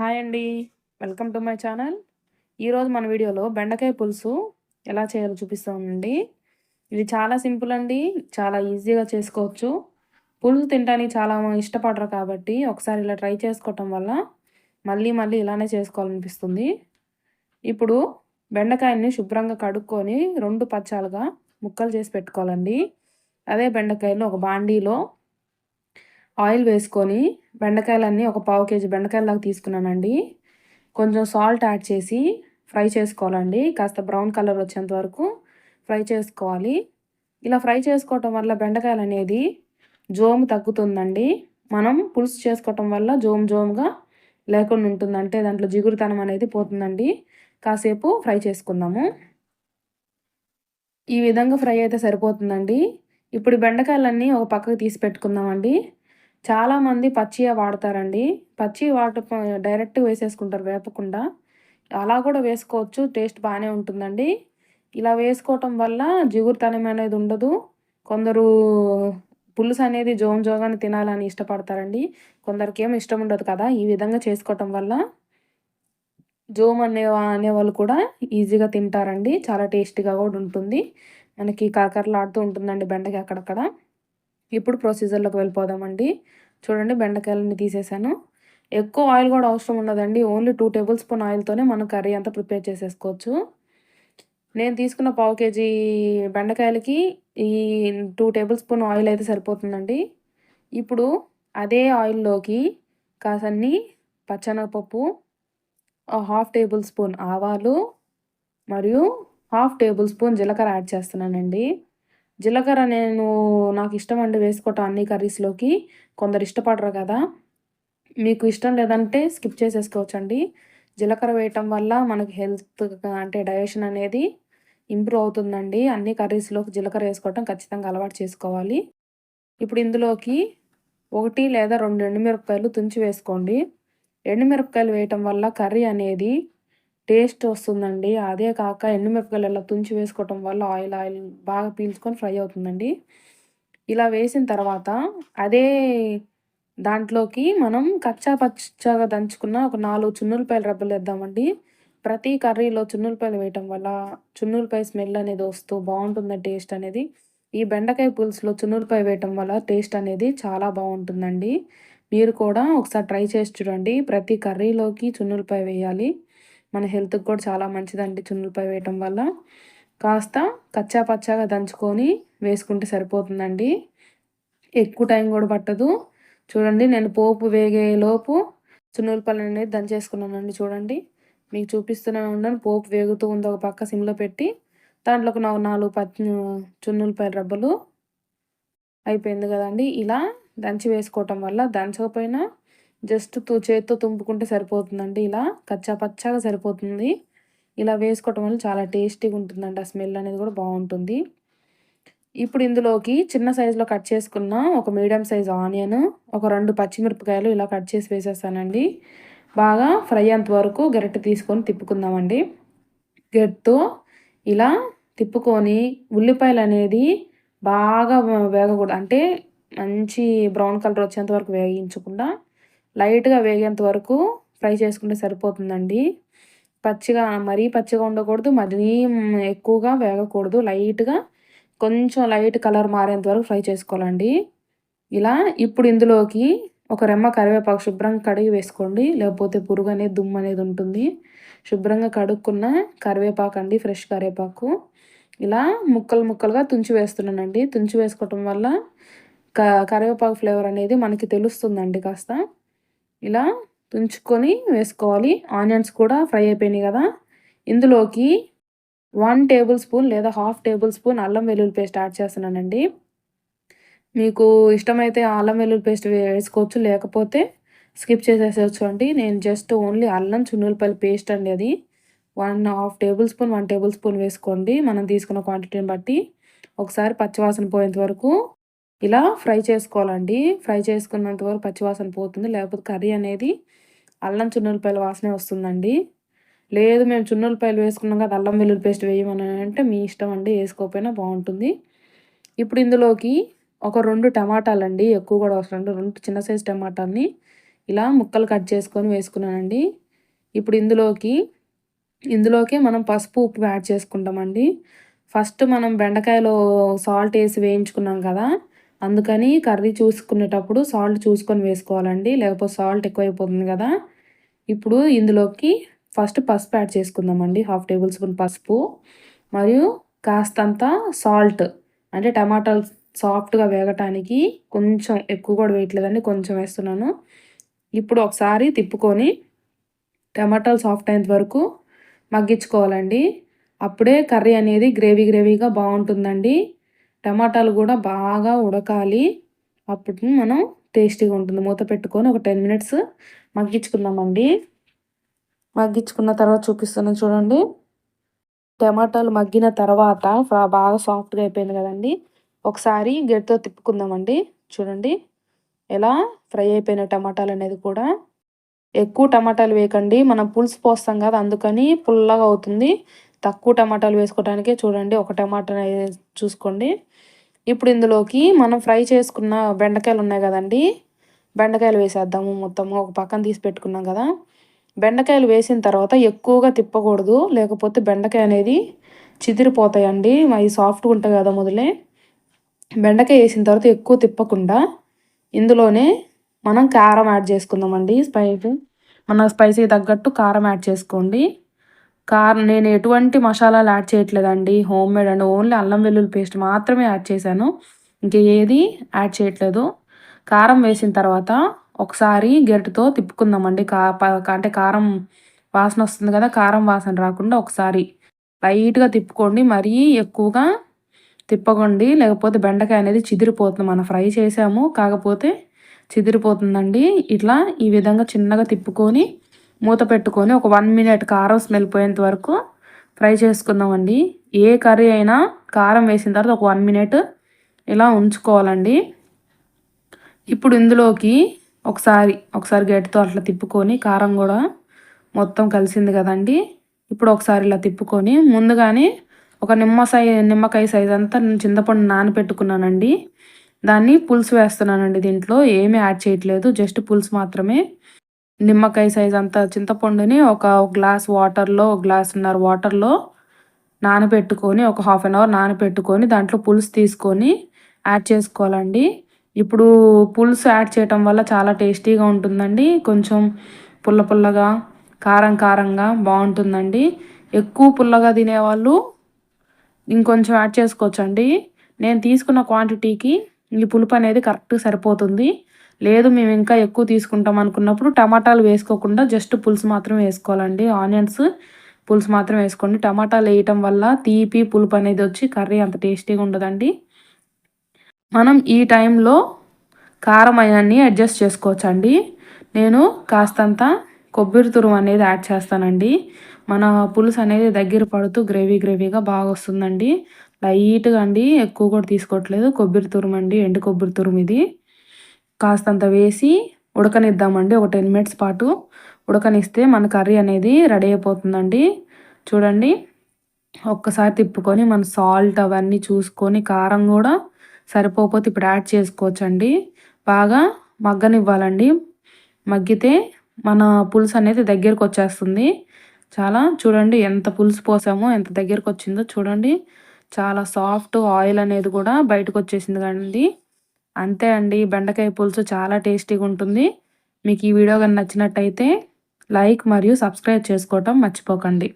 Hi అండి. Welcome to my channel. ఈరోజు మన వీడియోలో బెండకాయ పులుసు ఎలా చేయాలో చూపిస్తామండి. ఇది చాలా సింపుల్ అండి. చాలా ఈజీగా చేసుకోవచ్చు. పులుసు తినడానికి చాలా ఇష్టపడరు కాబట్టి ఒకసారి ఇలా ట్రై చేసుకోవటం వల్ల మళ్ళీ మళ్ళీ ఇలానే చేసుకోవాలనిపిస్తుంది. ఇప్పుడు బెండకాయని శుభ్రంగా కడుక్కొని రెండు పచ్చాలుగా ముక్కలు చేసి పెట్టుకోవాలండి. అదే బెండకాయలు ఒక బాండీలో ఆయిల్ వేసుకొని బెండకాయలన్నీ ఒక పావు కేజీ బెండకాయలాగా తీసుకున్నానండి. కొంచెం సాల్ట్ యాడ్ చేసి ఫ్రై చేసుకోవాలండి. కాస్త బ్రౌన్ కలర్ వచ్చేంత వరకు ఫ్రై చేసుకోవాలి. ఇలా ఫ్రై చేసుకోవటం వల్ల బెండకాయలు అనేది జోము తగ్గుతుందండి. మనం పులుసు చేసుకోవటం వల్ల జోమ్ జోమ్గా లేకుండా ఉంటుంది. అంటే దాంట్లో జిగురుతనం అనేది పోతుందండి. కాసేపు ఫ్రై చేసుకుందాము. ఈ విధంగా ఫ్రై అయితే సరిపోతుందండి. ఇప్పుడు బెండకాయలన్నీ ఒక పక్కకు తీసి పెట్టుకుందామండి. చాలామంది పచ్చిగా వాడతారండి. పచ్చి వాట డైరెక్ట్ వేసేసుకుంటారు వేపకుండా. అలా కూడా వేసుకోవచ్చు. టేస్ట్ బాగానే ఉంటుందండి. ఇలా వేసుకోవటం వల్ల జిగురుతనం అనేది ఉండదు. కొందరు పులుసు అనేది జోమ్ జోగాన్ని తినాలని ఇష్టపడతారండి. కొందరికి ఏమి ఇష్టం ఉండదు కదా. ఈ విధంగా చేసుకోవటం వల్ల జోమ్ అనే అనేవాళ్ళు కూడా ఈజీగా తింటారండి. చాలా టేస్టీగా కూడా ఉంటుంది. మనకి కరకరలాడుతూ ఉంటుందండి బెండకాయ అక్కడక్కడ. ఇప్పుడు ప్రొసీజర్లోకి వెళ్ళిపోదామండి. చూడండి బెండకాయలన్నీ తీసేసాను. ఎక్కువ ఆయిల్ కూడా అవసరం ఉండదండి. ఓన్లీ టూ టేబుల్ స్పూన్ ఆయిల్తోనే మనం కర్రీ అంతా ప్రిపేర్ చేసేసుకోవచ్చు. నేను తీసుకున్న పావు కేజీ బెండకాయలకి ఈ టూ టేబుల్ స్పూన్ ఆయిల్ అయితే సరిపోతుందండి. ఇప్పుడు అదే ఆయిల్లోకి కాసన్ని పచ్చనపప్పు హాఫ్ టేబుల్ స్పూన్ ఆవాలు మరియు హాఫ్ టేబుల్ స్పూన్ జీలకర్ర యాడ్ చేస్తున్నానండి. జీలకర్ర నేను నాకు ఇష్టం అండి వేసుకోవటం అన్ని కర్రీస్లోకి. కొందరు ఇష్టపడరు కదా. మీకు ఇష్టం లేదంటే స్కిప్ చేసేసుకోవచ్చండి. జీలకర్ర వేయటం వల్ల మనకి హెల్త్ అంటే డైజెషన్ అనేది ఇంప్రూవ్ అవుతుందండి. అన్ని కర్రీస్లోకి జీలకర్ర వేసుకోవటం ఖచ్చితంగా అలవాటు చేసుకోవాలి. ఇప్పుడు ఇందులోకి ఒకటి లేదా రెండు ఎండుమిరపకాయలు తుంచి వేసుకోండి. ఎండుమిరపకాయలు వేయటం వల్ల కర్రీ అనేది టేస్ట్ వస్తుందండి. అదే కాక ఎండుమిరపకాయలు ఇలా తుంచి వేసుకోవటం వల్ల ఆయిల్ ఆయిల్ బాగా పీల్చుకొని ఫ్రై అవుతుందండి. ఇలా వేసిన తర్వాత అదే దాంట్లోకి మనం కచ్చా పచ్చగా దంచుకున్న ఒక నాలుగు చున్నులపాయలు రబ్బలు వేద్దామండి. ప్రతి కర్రీలో చున్నులపాయలు వేయటం వల్ల చున్నులపాయ స్మెల్ అనేది వస్తూ బాగుంటుంది టేస్ట్ అనేది. ఈ బెండకాయ పులుసులో చున్నులపాయ వేయటం వల్ల టేస్ట్ అనేది చాలా బాగుంటుందండి. మీరు కూడా ఒకసారి ట్రై చేసి చూడండి. ప్రతి కర్రీలోకి చున్నులపాయ వేయాలి. మన హెల్త్కి కూడా చాలా మంచిదండి చున్నులపై వేయటం వల్ల. కాస్త కచ్చా పచ్చాగా దంచుకొని వేసుకుంటే సరిపోతుందండి. ఎక్కువ టైం కూడా పట్టదు. చూడండి నేను పోపు వేగేలోపు చున్నులపల్లి అనేది దంచేసుకున్నానండి చూడండి. మీకు చూపిస్తూనే ఉన్నాను పోపు వేగుతూ ఉంది ఒక పక్క సిమ్లో పెట్టి. దాంట్లో ఒక నాలుగు పచ్చి చున్నులపాయల రబ్బలు అయిపోయింది కదండి. ఇలా దంచి వేసుకోవటం వల్ల దంచకపోయినా జస్ట్ తూ చేతితో తుంపుకుంటే సరిపోతుందండి. ఇలా కచ్చా పచ్చాగా సరిపోతుంది. ఇలా వేసుకోవటం వల్ల చాలా టేస్టీగా ఉంటుందండి. ఆ స్మెల్ అనేది కూడా బాగుంటుంది. ఇప్పుడు ఇందులోకి చిన్న సైజులో కట్ చేసుకున్న ఒక మీడియం సైజ్ ఆనియన్ ఒక రెండు పచ్చిమిరపకాయలు ఇలా కట్ చేసి వేసేస్తానండి. బాగా ఫ్రై అంత వరకు గరిటె తీసుకొని తిప్పుకుందామండి. గెట్తో ఇలా తిప్పుకొని ఉల్లిపాయలు అనేది బాగా వేగకూడదు. అంటే మంచి బ్రౌన్ కలర్ వచ్చేంత వరకు వేగించకుండా లైట్గా వేగేంత వరకు ఫ్రై చేసుకుంటే సరిపోతుందండి. పచ్చిగా మరీ పచ్చిగా ఉండకూడదు మరీ ఎక్కువగా వేగకూడదు. లైట్గా కొంచెం లైట్ కలర్ మారేంత వరకు ఫ్రై చేసుకోవాలండి. ఇలా ఇప్పుడు ఇందులోకి ఒక రెమ్మ కరివేపాకు శుభ్రంగా కడిగి వేసుకోండి. లేకపోతే పురుగు అనేది దుమ్ము అనేది ఉంటుంది. శుభ్రంగా కడుక్కున్న కరివేపాకు అండి ఫ్రెష్ కరివేపాకు. ఇలా ముక్కలు ముక్కలుగా తుంచి వేస్తున్నానండి. తుంచి వేసుకోవటం వల్ల క కరివేపాకు ఫ్లేవర్ అనేది మనకి తెలుస్తుందండి కాస్త. ఇలా తుంచుకొని వేసుకోవాలి. ఆనియన్స్ కూడా ఫ్రై అయిపోయినాయి కదా. ఇందులోకి వన్ టేబుల్ స్పూన్ లేదా హాఫ్ టేబుల్ స్పూన్ అల్లం వెల్లుల్లి పేస్ట్ యాడ్ చేస్తున్నానండి. మీకు ఇష్టమైతే అల్లం వెల్లుల్లి పేస్ట్ వేసుకోవచ్చు. లేకపోతే స్కిప్ చేసేసేవచ్చు అండి. నేను జస్ట్ ఓన్లీ అల్లం చున్నులపల్లి పేస్ట్ అండి అది. One half tablespoon one tablespoon వేసుకోండి. మనం తీసుకున్న క్వాంటిటీని బట్టి. ఒకసారి పచ్చివాసన పోయేంత వరకు ఇలా ఫ్రై చేసుకోవాలండి. ఫ్రై చేసుకున్నంత వరకు పచ్చివాసన పోతుంది. లేకపోతే కర్రీ అనేది అల్లం చున్నులపాయల వాసనే వస్తుందండి. లేదు మేము చున్నులపాయలు వేసుకున్నాం కదా అల్లం వెల్లుల్లి పేస్ట్ వేయమని అంటే మీ ఇష్టం అండి. వేసుకోకపోయినా బాగుంటుంది. ఇప్పుడు ఇందులోకి ఒక రెండు టమాటాలండి. ఎక్కువ కూడా అవసరం రెండు చిన్న సైజు టమాటాలని ఇలా ముక్కలు కట్ చేసుకొని వేసుకున్నానండి. ఇప్పుడు ఇందులోకి ఇందులోకే మనం పసుపు ఉప్పు యాడ్ చేసుకుంటామండి. ఫస్ట్ మనం బెండకాయలో సాల్ట్ వేసి వేయించుకున్నాం కదా అందుకని కర్రీ చూసుకునేటప్పుడు సాల్ట్ చూసుకొని వేసుకోవాలండి. లేకపోతే సాల్ట్ ఎక్కువైపోతుంది కదా. ఇప్పుడు ఇందులోకి ఫస్ట్ పసుపు యాడ్ చేసుకుందామండి. హాఫ్ టేబుల్ స్పూన్ పసుపు. మరియు కాస్తంత సాల్ట్. అంటే టమాటాలు సాఫ్ట్గా వేగటానికి కొంచెం ఎక్కువ కూడా వేయట్లేదండి. కొంచెం వేస్తున్నాను. ఇప్పుడు ఒకసారి తిప్పుకొని టమాటాలు సాఫ్ట్ అయినంత వరకు మగ్గించుకోవాలండి. అప్పుడే కర్రీ అనేది గ్రేవీ గ్రేవీగా బాగుంటుందండి. టమాటాలు కూడా బాగా ఉడకాలి. అప్పుడు మనం టేస్టీగా ఉంటుంది. మూత పెట్టుకొని ఒక టెన్ మినిట్స్ మగ్గించుకుందామండి. మగ్గించుకున్న తర్వాత చూపిస్తున్నాను చూడండి. టమాటాలు మగ్గిన తర్వాత బాగా సాఫ్ట్గా అయిపోయింది కదండి. ఒకసారి గట్టితో తిప్పుకుందామండి. చూడండి. ఎలా ఫ్రై అయిపోయిన టమాటాలు అనేది కూడా. ఎక్కువ టమాటాలు వేయకండి. మనం పులుసు పోస్తాం కదా అందుకని పుల్లగా అవుతుంది. తక్కువ టమాటాలు వేసుకోవడానికే చూడండి. ఒక టమాటా చూసుకోండి. ఇప్పుడు ఇందులోకి మనం ఫ్రై చేసుకున్న బెండకాయలు ఉన్నాయి కదండి. బెండకాయలు వేసేద్దాము మొత్తము ఒక పక్కన తీసి పెట్టుకున్నాం కదా. బెండకాయలు వేసిన తర్వాత ఎక్కువగా తిప్పకూడదు లేకపోతే బెండకాయ అనేది చిదిరిపోతాయండి. అవి సాఫ్ట్గా ఉంటాయి కదా మొదలే. బెండకాయ వేసిన తర్వాత ఎక్కువ తిప్పకుండా ఇందులోనే మనం కారం యాడ్ చేసుకుందామండి. స్పై మన స్పైసీ తగ్గట్టు కారం యాడ్ చేసుకోండి. కారం నేను ఎటువంటి మసాలాలు యాడ్ చేయట్లేదండి. హోమ్ మేడ్ అండి ఓన్లీ అల్లం వెల్లుల్లి పేస్ట్ మాత్రమే యాడ్ చేశాను. ఇంకా ఏది యాడ్ చేయట్లేదు. కారం వేసిన తర్వాత ఒకసారి గరిటతో తిప్పుకుందామండి. కా అంటే కారం వాసన వస్తుంది కదా కారం వాసన రాకుండా ఒకసారి లైట్గా తిప్పుకోండి. మరీ ఎక్కువగా తిప్పకండి. లేకపోతే బెండకాయ అనేది చిదిరిపోతుంది. మనం ఫ్రై చేసాము కాకపోతే చిదిరిపోతుందండి. ఇట్లా ఈ విధంగా చిన్నగా తిప్పుకొని మూత పెట్టుకొని ఒక వన్ మినిట్ కారం స్మెల్ పోయేంత వరకు ఫ్రై చేసుకుందామండి. ఏ కర్రీ అయినా కారం వేసిన తర్వాత ఒక వన్ మినిట్ ఇలా ఉంచుకోవాలండి. ఇప్పుడు ఇందులోకి ఒకసారి ఒకసారి గట్టితో అట్లా తిప్పుకొని కారం కూడా మొత్తం కలిసింది కదండి. ఇప్పుడు ఒకసారి ఇలా తిప్పుకొని ముందుగానే ఒక నిమ్మ సై నిమ్మకాయ సైజ్ అంతా నేను చింతపండు నానబెట్టుకున్నానండి దాన్ని పులుసు వేస్తున్నానండి దీంట్లో. ఏమీ యాడ్ చేయట్లేదు. జస్ట్ పులుసు మాత్రమే నిమ్మకాయ సైజ్ అంతా చింతపండుని ఒక గ్లాస్ వాటర్లో గ్లాసున్నర వాటర్లో నానబెట్టుకొని ఒక హాఫ్ అన్ అవర్ నానబెట్టుకొని దాంట్లో పులుసు తీసుకొని యాడ్ చేసుకోవాలండి. ఇప్పుడు పులుసు యాడ్ చేయటం వల్ల చాలా టేస్టీగా ఉంటుందండి. కొంచెం పుల్ల పుల్లగా కారం కారంగా బాగుంటుందండి. ఎక్కువ పుల్లగా తినేవాళ్ళు ఇంకొంచెం యాడ్ చేసుకోవచ్చండి. నేను తీసుకున్న క్వాంటిటీకి ఈ పులుపు అనేది కరెక్ట్ సరిపోతుంది. లేదు మేము ఇంకా ఎక్కువ తీసుకుంటాం అనుకున్నప్పుడు టమాటాలు వేసుకోకుండా జస్ట్ పులుసు మాత్రం వేసుకోవాలండి. ఆనియన్స్ పులుసు మాత్రం వేసుకోండి. టమాటాలు వేయటం వల్ల తీపి పులుపు అనేది వచ్చి కర్రీ అంత టేస్టీగా ఉండదండి. మనం ఈ టైంలో కారం అన్నీ అడ్జస్ట్ చేసుకోవచ్చండి. నేను కాస్తంత కొబ్బరి తురుము అనేది యాడ్ చేస్తానండి. మన పులుసు అనేది దగ్గర పడుతూ గ్రేవీ గ్రేవీగా బాగా వస్తుందండి. లైట్గా అండి ఎక్కువ కూడా తీసుకోవట్లేదు. కొబ్బరి తురుము అండి ఎండు కొబ్బరి తురుము ఇది. కాస్తంత వేసి ఉడకనిద్దామండి. ఒక టెన్ మినిట్స్ పాటు ఉడకనిస్తే మన కర్రీ అనేది రెడీ అయిపోతుందండి. చూడండి. ఒక్కసారి తిప్పుకొని మన సాల్ట్ అవన్నీ చూసుకొని కారం కూడా సరిపోకపోతే ఇప్పుడు యాడ్ చేసుకోవచ్చండి. బాగా మగ్గనివ్వాలండి. మగ్గితే మన పులుసు అనేది దగ్గరకు వచ్చేస్తుంది. చాలా చూడండి ఎంత పులుసు పోసామో ఎంత దగ్గరకు వచ్చిందో చూడండి. చాలా సాఫ్ట్ ఆయిల్ అనేది కూడా బయటకు వచ్చేసింది కానీ అంతే అండి. బెండకాయ పులుసు చాలా టేస్టీగా ఉంటుంది. మీకు ఈ వీడియో కానీ నచ్చినట్టయితే లైక్ మరియు సబ్స్క్రైబ్ చేసుకోవటం మర్చిపోకండి.